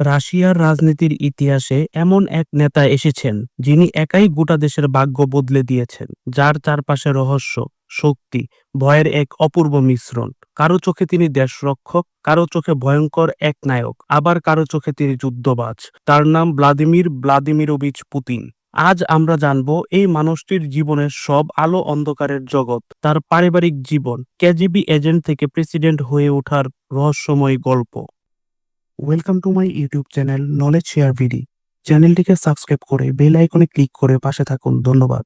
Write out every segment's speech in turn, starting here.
রাশিয়ার রাজনীতির ইতিহাসে এমন এক নেতা এসেছেন, যিনি একাই গোটা দেশের ভাগ্য বদলে দিয়েছেন, যার চারপাশে রহস্য, শক্তি, ভয়ের এক অপূর্ব মিশ্রণ। কারও চোখে তিনি দেশরক্ষক, কারও চোখে ভয়ঙ্কর এক নায়ক, আবার কারও চোখে তিনি যুদ্ধবাজ। তার নাম ভ্লাদিমির ভ্লাদিমিরোভিচ পুতিন। আজ আমরা জানব এই মানুষটির জীবনের সব আলো অন্ধকারের জগৎ, তার পারিবারিক জীবন, কেজিবি এজেন্ট থেকে প্রেসিডেন্ট হয়ে ওঠার রহস্যময় গল্প। Welcome to my YouTube channel knowledge share ভিডি চ্যানেলটিকে সাবস্ক্রাইব করে বেল আইকনে ক্লিক করে পাশে থাকুন। ধন্যবাদ।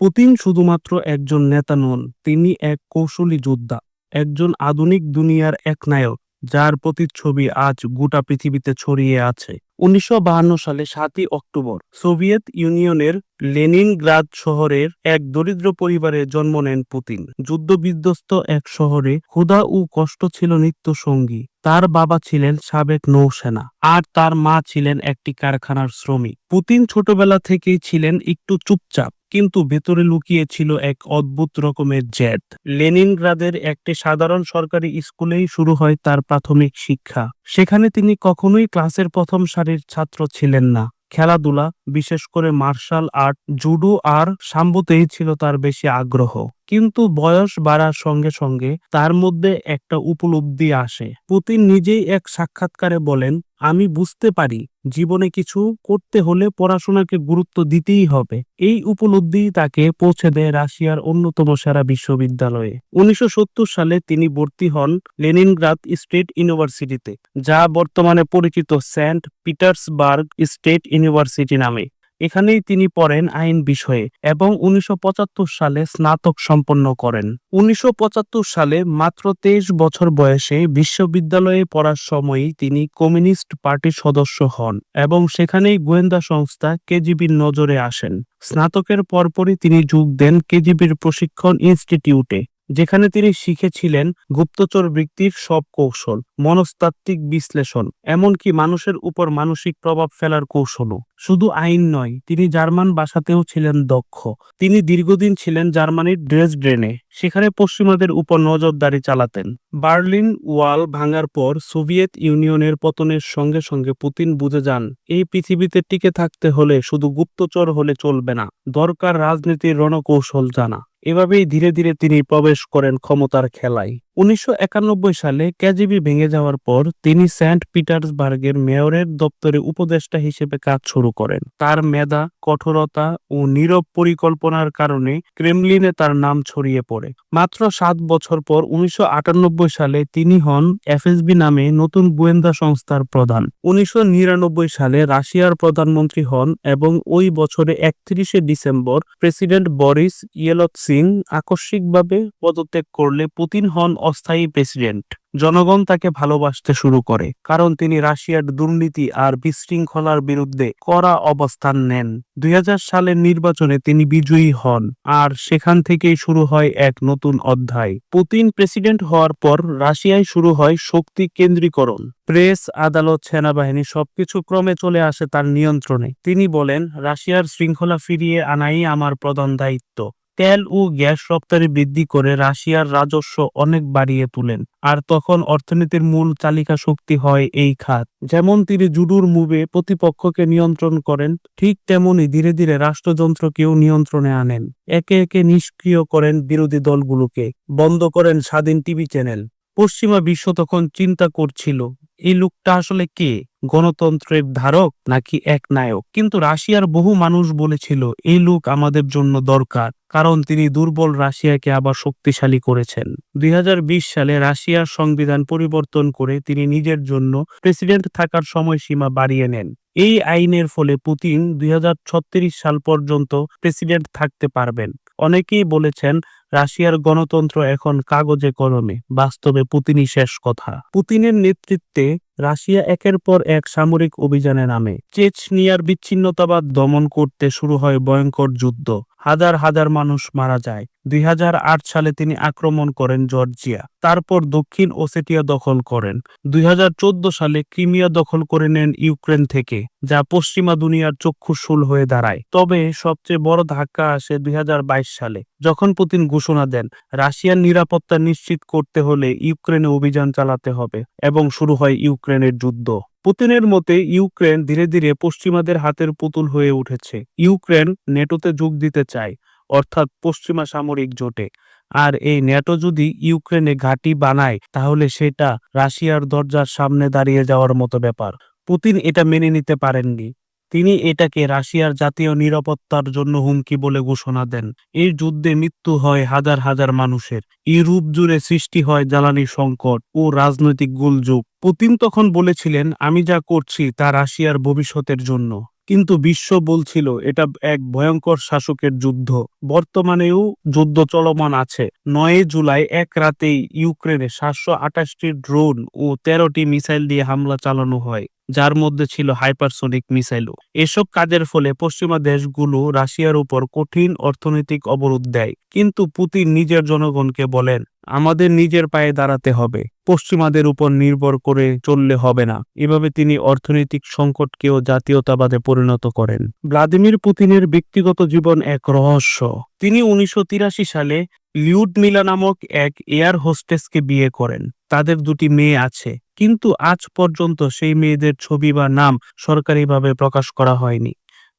পুতিন শুধুমাত্র একজন নেতা নন, তিনি এক কৌশলী যোদ্ধা, একজন আধুনিক দুনিয়ার এক নায়ক, যার প্রতিচ্ছবি আজ গোটা পৃথিবীতে ছড়িয়ে আছে। উনিশশো সালে সাতই অক্টোবর সোভিয়েত ইউনিয়নের লেনিনগ্রাদ শহরের এক দরিদ্র পরিবারে জন্ম নেন পুতিন। যুদ্ধবিধ্বস্ত এক শহরে ক্ষুধা ও কষ্ট ছিল নিত্য সঙ্গী তার বাবা ছিলেন সাবেক নৌসেনা আর তার মা ছিলেন একটি কারখানার শ্রমিক। পুতিন ছোটবেলা থেকেই ছিলেন একটু চুপচাপ। কিন্তু ভেতরে লুকিয়ে ছিল এক অদ্ভুত রকমের জেদ। লেনিনগ্রাদের একটি সাধারণ সরকারি স্কুলেই শুরু হয় তার প্রাথমিক শিক্ষা। সেখানে তিনি কখনোই ক্লাসের প্রথম সারির ছাত্র ছিলেন না। খেলাধুলা, বিশেষ করে মার্শাল আর্ট, জুডো আর সাম্বতেই ছিল তার বেশি আগ্রহ। কিন্তু বয়স বাড়ার সঙ্গে সঙ্গে তার মধ্যে একটা উপলব্ধি আসে। পুতিন নিজেই এক সাক্ষাৎকারে বলেন, আমি বুঝতে পারি, জীবনে কিছু করতে হলে পড়াশোনাকে গুরুত্ব দিতেই হবে। এই উপলব্ধি তাকে পৌঁছে দেয় রাশিয়ার অন্যতম সেরা বিশ্ববিদ্যালয়ে। উনিশশো সত্তর সালে তিনি ভর্তি হন লেনিনগ্রাদ স্টেট ইউনিভার্সিটিতে, যা বর্তমানে পরিচিত সেন্ট পিটার্সবার্গ স্টেট ইউনিভার্সিটি নামে। এখানেই তিনি পড়েন আইন বিষয়ে এবং উনিশশো পঁচাত্তর সালে স্নাতক সম্পন্ন করেন। উনিশশো পঁচাত্তর সালে মাত্র তেইশ বছর বয়সে বিশ্ববিদ্যালয়ে পড়ার সময়ই তিনি কমিউনিস্ট পার্টির সদস্য হন এবং সেখানেই গোয়েন্দা সংস্থা কেজিবির নজরে আসেন। স্নাতকের পরপরই তিনি যোগ দেন কেজিবির প্রশিক্ষণ ইনস্টিটিউটে। যেখানে তিনি শিখেছিলেন গুপ্তচর বৃত্তির সব কৌশল, মনস্তাত্ত্বিক বিশ্লেষণ, এমনকি মানুষের উপর মানসিক প্রভাব ফেলার কৌশলও। শুধু আইন নয়, তিনি জার্মান ভাষাতেও ছিলেন দক্ষ। তিনি দীর্ঘদিন ছিলেন জার্মানির ড্রেসড্রেনে, সেখানে পশ্চিমাদের উপর নজরদারি চালাতেন। বার্লিন ওয়াল ভাঙার পর সোভিয়েত ইউনিয়নের পতনের সঙ্গে সঙ্গে পুতিন বুঝে যান, এই পৃথিবীতে টিকে থাকতে হলে শুধু গুপ্তচর হলে চলবে না, দরকার রাজনীতির রণকৌশল জানা। এভাবেই ধীরে ধীরে তিনি প্রবেশ করেন ক্ষমতার খেলায়। উনিশশো একানব্বই সালে কেজিবি ভেঙে যাওয়ার পর তিনি সেন্ট পিটার্সবার্গের মেয়রের দপ্তরে উপদেষ্টা হিসেবে কাজ শুরু করেন। তার মেধা, কঠোরতা ও নীরব পরিকল্পনার কারণে ক্রেমলিনে তার নাম ছড়িয়ে পড়ে। মাত্র সাত বছর পর উনিশশো আটানব্বই সালে তিনি হন এফএসবি নামে নতুন গোয়েন্দা সংস্থার প্রধান। উনিশশো নিরানব্বই সালে রাশিয়ার প্রধানমন্ত্রী হন এবং ওই বছরে একত্রিশে ডিসেম্বর প্রেসিডেন্ট বরিস ইয়েলৎসিং আকস্মিকভাবে পদত্যাগ করলে পুতিন হন অস্থায়ী প্রেসিডেন্ট। জনগণ তাকে ভালোবাসতে শুরু করে, কারণ তিনি রাশিয়ার দুর্নীতি আর বিশৃঙ্খলার বিরুদ্ধে কড়া অবস্থান নেন। দুই হাজার সালের নির্বাচনে তিনি বিজয়ী হন, আর সেখান থেকেই শুরু হয় এক নতুন অধ্যায়। পুতিন প্রেসিডেন্ট হওয়ার পর রাশিয়ায় শুরু হয় শক্তি কেন্দ্রীকরণ। প্রেস, আদালত, সেনাবাহিনী সবকিছু ক্রমে চলে আসে তার নিয়ন্ত্রণে। তিনি বলেন, রাশিয়ার শৃঙ্খলা ফিরিয়ে আনাই আমার প্রধান দায়িত্ব। তেল ও গ্যাস রপ্তানি বৃদ্ধি করে রাশিয়ার রাজস্ব অনেক বাড়িয়ে তুলেন। আর তখন অর্থনীতির মূল চালিকা শক্তি হয় এই খাত। যেমন তিনি জুডুর মুভে প্রতিপক্ষকে নিয়ন্ত্রণ করেন, ঠিক তেমনি ধীরে ধীরে রাষ্ট্রযন্ত্রকেও নিয়ন্ত্রণে আনেন। একে একে নিষ্ক্রিয় করেন বিরোধী দলগুলোকে। বন্ধ করেন স্বাধীন টিভি চ্যানেল। পশ্চিমা বিশ্ব তখন চিন্তা করছিল, এই লোকটা আসলে কে? গণতন্ত্রের ধারক নাকি এক নায়ক? কিন্তু রাশিয়ার বহু মানুষ বলেছিল, এই লোক আমাদের জন্য দরকার, কারণ তিনি দুর্বল রাশিয়াকে আবার শক্তিশালী করেছেন। দুই হাজার বিশ সালে রাশিয়ার সংবিধান পরিবর্তন করে তিনি নিজের জন্য প্রেসিডেন্ট থাকার সময়সীমা বাড়িয়ে নেন। এই আইনের ফলে পুতিন দুই হাজার ছত্রিশ সাল পর্যন্ত প্রেসিডেন্ট থাকতে পারবেন। অনেকেই বলেছেন রাশিয়ার গণতন্ত্র এখন কাগজে কলমে, বাস্তবে পুতিনই শেষ কথা। পুতিনের নেতৃত্বে রাশিয়া একের পর এক সামরিক অভিযানে নামে। চেচনিয়ার বিচ্ছিন্নতাবাদ দমন করতে শুরু হয় ভয়ঙ্কর যুদ্ধ। হাজার হাজার মানুষ মারা যায়। দুই হাজার আট সালে তিনি আক্রমণ করেন জর্জিয়া, তারপর দক্ষিণ ওসেটিয়া দখল করেন। দুই হাজার চোদ্দ সালে ক্রিমিয়া দখল করে নেন ইউক্রেন থেকে, যা পশ্চিমা দুনিয়ার চক্ষুশূল হয়ে দাঁড়ায়। তবে সবচেয়ে বড় ধাক্কা আসে দুই হাজার বাইশ সালে, যখন পুতিন ঘোষণা দেন, রাশিয়ার নিরাপত্তা নিশ্চিত করতে হলে ইউক্রেনে অভিযান চালাতে হবে, এবং শুরু হয় ইউক্রেনের যুদ্ধ। পুতিনের মতে, ইউক্রেন ধীরে ধীরে পশ্চিমাদের হাতের পুতুল হয়ে উঠেছে। ইউক্রেন নেটোতে যোগ দিতে চায় অর্থাৎ পশ্চিমা সামরিক জোটে। আর এই ন্যাটো যদি ইউক্রেনে ঘাঁটি বানায়, তাহলে সেটা রাশিয়ার দরজার সামনে দাঁড়িয়ে যাওয়ার মতো ব্যাপার। পুতিন এটা মেনে নিতে পারেননি। তিনি এটাকে রাশিয়ার জাতীয় নিরাপত্তার জন্য হুমকি বলে ঘোষণা দেন। এই যুদ্ধে মৃত্যু হয় হাজার হাজার মানুষের। ইউরোপ জুড়ে সৃষ্টি হয় জ্বালানি সংকট ও রাজনৈতিক গোলযোগ। পুতিন তখন বলেছিলেন, আমি যা করছি তা রাশিয়ার ভবিষ্যতের জন্য। কিন্তু বিশ্ব বলছিল, এটা এক ভয়ঙ্কর শাসকের যুদ্ধ। বর্তমানেও যুদ্ধ চলমান আছে। নয় জুলাই এক রাতেই ইউক্রেনে সাতশো আঠাশটি ড্রোন ও তেরোটি মিসাইল দিয়ে হামলা চালানো হয়। যার মধ্যে ছিল হাইপারসোনিক মিসাইলও। এসব কাজের ফলে পশ্চিমা দেশগুলো রাশিয়ার উপর কঠিন অর্থনৈতিক অবরোধ দেয়। কিন্তু পুতিন নিজের জনগণকে বলেন, আমাদের নিজের পায়ে দাঁড়াতে হবে। পশ্চিমাদের উপর নির্ভর করে চললে হবে না। এভাবে তিনি অর্থনৈতিক সংকটকেও জাতীয়তাবাদে পরিণত করেন। ভ্লাদিমির পুতিনের ব্যক্তিগত জীবন এক রহস্য। তিনি উনিশশো তিরাশি সালে লিউডমিলা নামক এক এয়ার হোস্টেসকে বিয়ে করেন। তাদের দুটি মেয়ে আছে, কিন্তু আজ পর্যন্ত সেই মেয়েদের ছবি বা নাম সরকারিভাবে প্রকাশ করা হয়নি।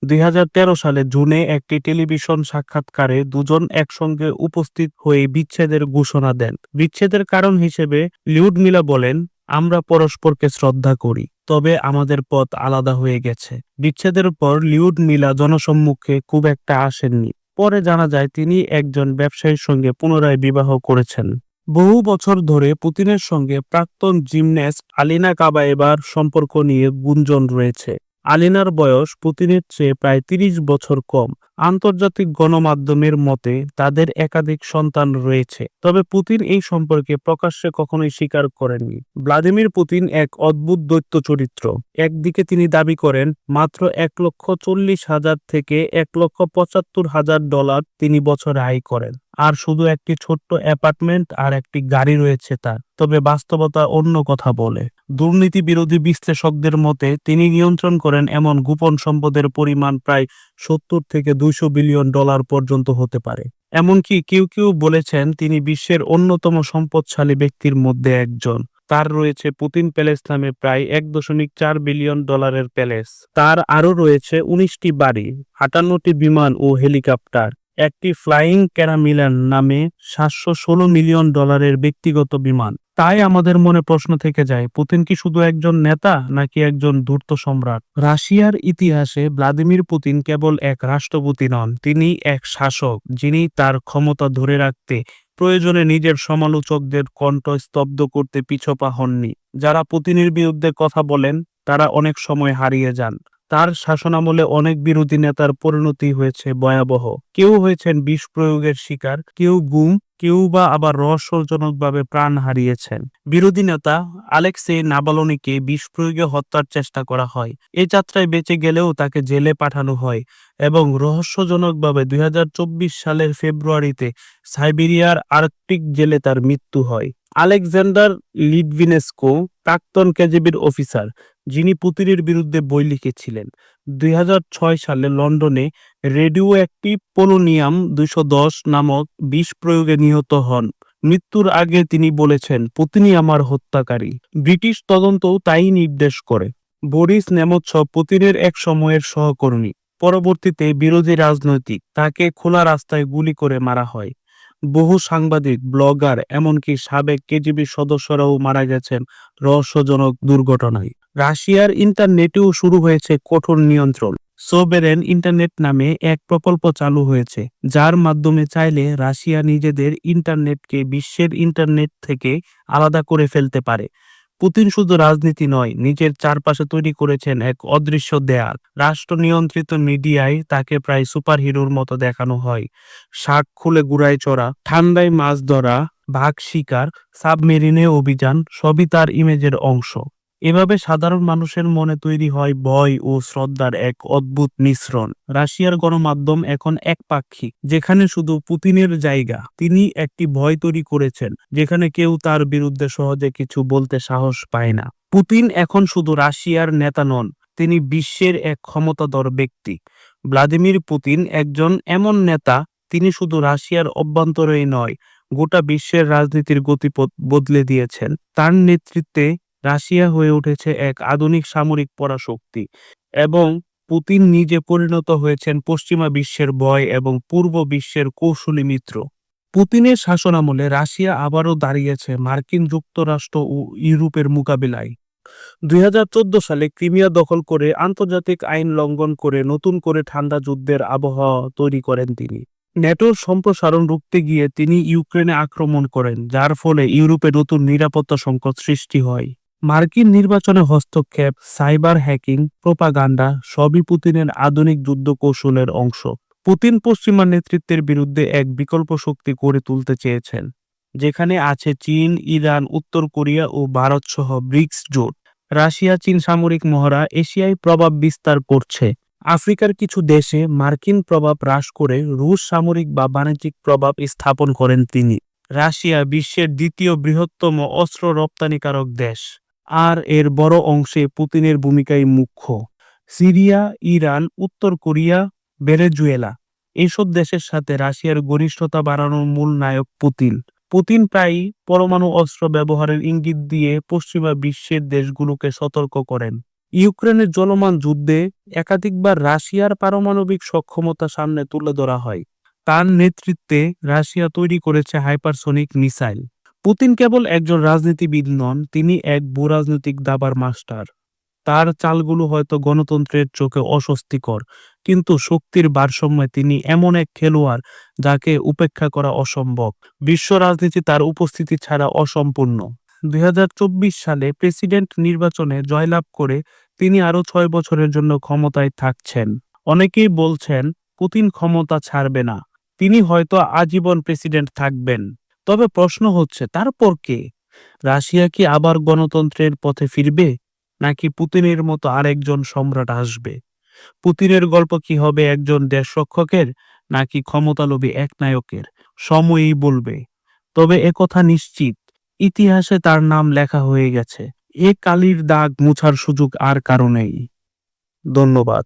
দুই হাজার তেরো সালে জুনে একটি টেলিভিশন সাক্ষাৎকারে দুজন একসঙ্গে উপস্থিত হয়ে বিচ্ছেদের ঘোষণা দেন। বিচ্ছেদের কারণ হিসেবে লিউডমিলা বলেন, আমরা পরস্পরকে শ্রদ্ধা করি, তবে আমাদের পথ আলাদা হয়ে গেছে। বিচ্ছেদের পর লিউডমিলা জনসম্মুখে খুব একটা আসেননি। পরে জানা যায় তিনি একজন ব্যবসায়ীর সঙ্গে পুনরায় বিবাহ করেছেন। বহু বছর ধরে পুতিনের সঙ্গে প্রাক্তন জিমন্যাস্ট আলিনা কাবায়েবার সম্পর্ক নিয়ে গুঞ্জন রয়েছে। আলিনার বয়স পুতিনের চেয়ে প্রায় তিরিশ বছর কম। আন্তর্জাতিক গণমাধ্যমের মতে, তাদের একাধিক সন্তান রয়েছে। তবে পুতিন এই সম্পর্কে প্রকাশ্যে কখনোই স্বীকার করেননি। ভ্লাদিমির পুতিন এক অদ্ভুত দৈত্য চরিত্র। একদিকে তিনি দাবি করেন, মাত্র এক লক্ষ চল্লিশ হাজার থেকে এক লক্ষ পঁচাত্তর হাজার ডলার তিনি বছরে আয় করেন। আর শুধু একটি ছোট্ট অ্যাপার্টমেন্ট আর একটি গাড়ি রয়েছে তার। তবে বাস্তবতা অন্য কথা বলে। দুর্নীতি বিরোধী বিশ্লেষকদের মতে, তিনি নিয়ন্ত্রণ করেন এমন গোপন সম্পদের পরিমাণ প্রায় সত্তর থেকে দুইশো বিলিয়ন ডলার পর্যন্ত হতে পারে। এমনকি কেউ কেউ বলেছেন তিনি বিশ্বের অন্যতম সম্পদশালী ব্যক্তির মধ্যে একজন। তার রয়েছে পুতিন প্যালেস নামে প্রায় এক দশমিক চার বিলিয়ন ডলারের প্যালেস। তার আরও রয়েছে উনিশটি বাড়ি, আটান্নটি বিমান ও হেলিকপ্টার। একটি ফ্লাইং ক্যারামিলান নামে সাতশো ষোলো মিলিয়ন ডলারের ব্যক্তিগত বিমান। তাই আমাদের মনে প্রশ্ন থেকে যায়, পুতিন কি শুধু একজন নেতা নাকি একজন ধূর্ত সম্রাট? রাশিয়ার ইতিহাসে ভ্লাদিমির পুতিন কেবল এক রাষ্ট্রপতি নন, তিনি এক শাসক, যিনি তার ক্ষমতা ধরে রাখতে প্রয়োজনে নিজের সমালোচকদের কণ্ঠ স্তব্ধ করতে পিছপা হননি। যারা পুতিনের বিরুদ্ধে কথা বলেন, তারা অনেক সময় হারিয়ে যান। তার শাসনামলে অনেক বিরোধী নেতার পরিণতি হয়েছে ভয়াবহ। কেউ হয়েছেন বিষ প্রয়োগের শিকার, কেউ গুম, কেউ বা আবার রহস্যজনকভাবে প্রাণ হারিয়েছেন। বিরোধী নেতা আলেক্সে নাবালনিকে বিষ প্রয়োগে হত্যার চেষ্টা করা হয়। এ যাত্রায় বেঁচে গেলেও তাকে জেলে পাঠানো হয় এবং রহস্যজনকভাবে দুই হাজার চব্বিশ সালের ফেব্রুয়ারিতে সাইবেরিয়ার আর্কটিক জেলে তার মৃত্যু হয়। আলেকজান্ডার লিডভিনেস্কো প্রাক্তন কেজিবির অফিসার যিনি পুতিনের বিরুদ্ধে বই লিখেছিলেন। দুই হাজার ছয় সালে লন্ডনে রেডিও একটি পোলোনিয়াম দশ নামক বিষ প্রয়োগে নিহত হন। মৃত্যুর আগে তিনি বলেছেন, পুতিনই আমার হত্যাকারী। ব্রিটিশ তদন্তও তাই নির্দেশ করে। বরিস নেমৎসব পুতিনের এক সময়ের সহকর্মী। পরবর্তীতে বিরোধী রাজনৈতিক তাকে খোলা রাস্তায় গুলি করে মারা হয়। বহু সাংবাদিক, ব্লগার, এমনকি সাবেক কেজিবি সদস্যরাও মারা গেছেন রহস্যজনক দুর্ঘটনায়। রাশিয়ার ইন্টারনেটেও শুরু হয়েছে কঠোর নিয়ন্ত্রণ। সোবেরেন ইন্টারনেট নামে এক প্রকল্প চালু হয়েছে, যার মাধ্যমে চাইলে রাশিয়া নিজেদের ইন্টারনেটকে বিশ্বের ইন্টারনেট থেকে আলাদা করে ফেলতে পারে। পুতিন শুধু রাজনীতি নয়, নিজের চারপাশে তৈরি করেছেন এক অদৃশ্য দেয়াল। রাষ্ট্র নিয়ন্ত্রিত মিডিয়ায় তাকে প্রায় সুপার হিরোর মতো দেখানো হয়। শাক খুলে গুড়ায় চড়া, ঠান্ডায় মাছ ধরা, বাঘ শিকার, সাবমেরিনে অভিযান, সবই তার ইমেজের অংশ। এভাবে সাধারণ মানুষের মনে তৈরি হয় ভয় ও শ্রদ্ধার এক অদ্ভুত মিশ্রণ। রাশিয়ার গণমাধ্যম এখন এক একপাক্ষিক, যেখানে শুধু পুতিনের জায়গা, তিনি একটি ভয় তৈরি করেছেন, যেখানে কেউ তার বিরুদ্ধে সহজে কিছু বলতে সাহস পায় না। পুতিন এখন শুধু রাশিয়ার নেতা নন, তিনি বিশ্বের এক ক্ষমতাধর ব্যক্তি। ভ্লাদিমির পুতিন একজন এমন নেতা, তিনি শুধু রাশিয়ার অভ্যন্তরেই নয়, গোটা বিশ্বের রাজনীতির গতিপথ বদলে দিয়েছেন। তার নেতৃত্বে রাশিয়া হয়ে উঠেছে এক আধুনিক সামরিক পরাশক্তি এবং পুতিন নিজে পরিণত হয়েছেন পশ্চিমা বিশ্বের ভয় এবং পূর্ব বিশ্বের কৌশলী মিত্র। পুতিনের শাসনামলে রাশিয়া আবারও দাঁড়িয়েছে মার্কিন যুক্তরাষ্ট্র ও ইউরোপের মোকাবিলায়। দুই হাজার চোদ্দ সালে ক্রিমিয়া দখল করে আন্তর্জাতিক আইন লঙ্ঘন করে নতুন করে ঠান্ডা যুদ্ধের আবহাওয়া তৈরি করেন তিনি। ন্যাটোর সম্প্রসারণ রুখতে গিয়ে তিনি ইউক্রেনে আক্রমণ করেন, যার ফলে ইউরোপে নতুন নিরাপত্তা সংকট সৃষ্টি হয়। মার্কিন নির্বাচনে হস্তক্ষেপ, সাইবার হ্যাকিং, প্রোপাগান্ডা সবই পুতিনের আধুনিক যুদ্ধ কৌশলের অংশ। পুতিন পশ্চিমা নেতৃত্বের বিরুদ্ধে এক বিকল্প শক্তি গড়ে তুলতে চেয়েছেন, যেখানে আছে চীন, ইরান, উত্তর কোরিয়া ও ভারত সহ ব্রিক্স জোট। রাশিয়া, চীন সামরিক মহড়া এশিয়ায় প্রভাব বিস্তার করছে। আফ্রিকার কিছু দেশে মার্কিন প্রভাব হ্রাস করে রুশ সামরিক বা বাণিজ্যিক প্রভাব স্থাপন করেন তিনি। রাশিয়া বিশ্বের দ্বিতীয় বৃহত্তম অস্ত্র রপ্তানিকারক দেশ। আর এর বড় অংশে পুতিনের ভূমিকাই মুখ্য। সিরিয়া, ইরান, উত্তর কোরিয়া, ভেনেজুয়েলা এসব দেশের সাথে রাশিয়ার ঘনিষ্ঠতা বাড়ানোর মূল নায়ক পুতিন। পুতিন প্রায়ই পরমাণু অস্ত্র ব্যবহারের ইঙ্গিত দিয়ে পশ্চিমা বিশ্বের দেশগুলোকে সতর্ক করেন। ইউক্রেনের চলমান যুদ্ধে একাধিকবার রাশিয়ার পারমাণবিক সক্ষমতা সামনে তুলে ধরা হয়। তার নেতৃত্বে রাশিয়া তৈরি করেছে হাইপারসোনিক মিসাইল। পুতিন কেবল একজন রাজনীতিবিদ নন, তিনি এক ভূরাজনৈতিক দাবার মাস্টার। তার চালগুলো হয়তো গণতন্ত্রের চোখে অস্বস্তিকর, কিন্তু শক্তির ভারসাম্যে তিনি এমন এক খেলোয়াড় যাকে উপেক্ষা করা অসম্ভব। বিশ্ব রাজনীতি তার উপস্থিতি ছাড়া অসম্পূর্ণ। দুই হাজার চব্বিশ সালে প্রেসিডেন্ট নির্বাচনে জয়লাভ করে তিনি আরও ছয় বছরের জন্য ক্ষমতায় থাকছেন। অনেকেই বলছেন, পুতিন ক্ষমতা ছাড়বে না। তিনি হয়তো আজীবন প্রেসিডেন্ট থাকবেন। তবে প্রশ্ন হচ্ছে, তারপর কে? রাশিয়া কি আবার গণতন্ত্রের পথে ফিরবে, নাকি পুতিনের মতো আরেকজন সম্রাট আসবে? পুতিনের গল্প কি হবে একজন দেশরক্ষকের নাকি ক্ষমতালোভী এক নায়কের? সময়ই বলবে। তবে একথা নিশ্চিত, ইতিহাসে তার নাম লেখা হয়ে গেছে। এ কালির দাগ মুছার সুযোগ আর কারণেই ধন্যবাদ।